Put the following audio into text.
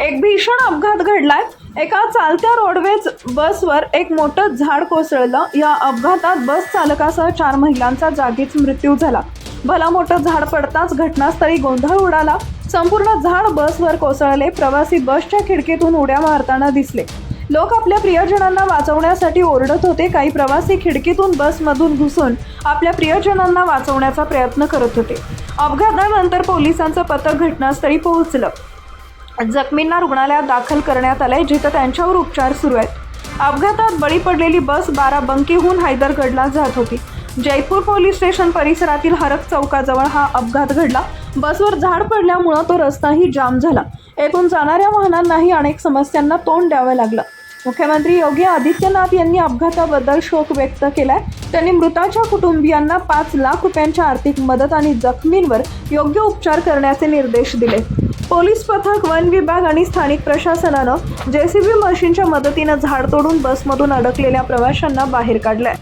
एक भीषण अपघात घडलाय. एका चालत्या रोडवेज बसवर एक मोठं झाड कोसळलं. या अपघातात बस चालकासह चार महिलांचा जागीच मृत्यू झाला. भला मोठं झाड पडताच घटनास्थळी गोंधळ उडाला. संपूर्ण झाड बसवर कोसळले. प्रवासी बसच्या खिडकीतून उड्या मारताना दिसले. लोक आपल्या प्रियजनांना वाचवण्यासाठी ओरडत होते. काही प्रवासी खिडकीतून बसमधून घुसून आपल्या प्रियजनांना वाचवण्याचा प्रयत्न करत होते. अपघातानंतर पोलिसांचं पथक घटनास्थळी पोहोचलं. जखमींना रुग्णालयात दाखल करण्यात आलंय जिथं त्यांच्यावर उपचार सुरू आहेत. अपघातात बळी पडलेली बस बाराबंकीहून हैदरगडला जात होती. जयपूर पोलीस स्टेशन परिसरातील हरक चौकाजवळ हा अपघात घडला. बसवर झाड पडल्यामुळं तो रस्ताही जाम झाला. येथून जाणाऱ्या वाहनांनाही अनेक समस्यांना तोंड द्यावं लागलं. मुख्यमंत्री योगी आदित्यनाथ यांनी अपघाताबद्दल शोक व्यक्त केलाय. त्यांनी मृताच्या कुटुंबियांना पाच लाख रुपयांच्या आर्थिक मदत आणि जखमींवर योग्य उपचार करण्याचे निर्देश दिले. पोलीस पथक वन विभाग आणि स्थानिक प्रशासनानं जेसीबी मशीनच्या मदतीनं झाड तोडून बसमधून अडकलेल्या प्रवाशांना बाहेर काढलंय.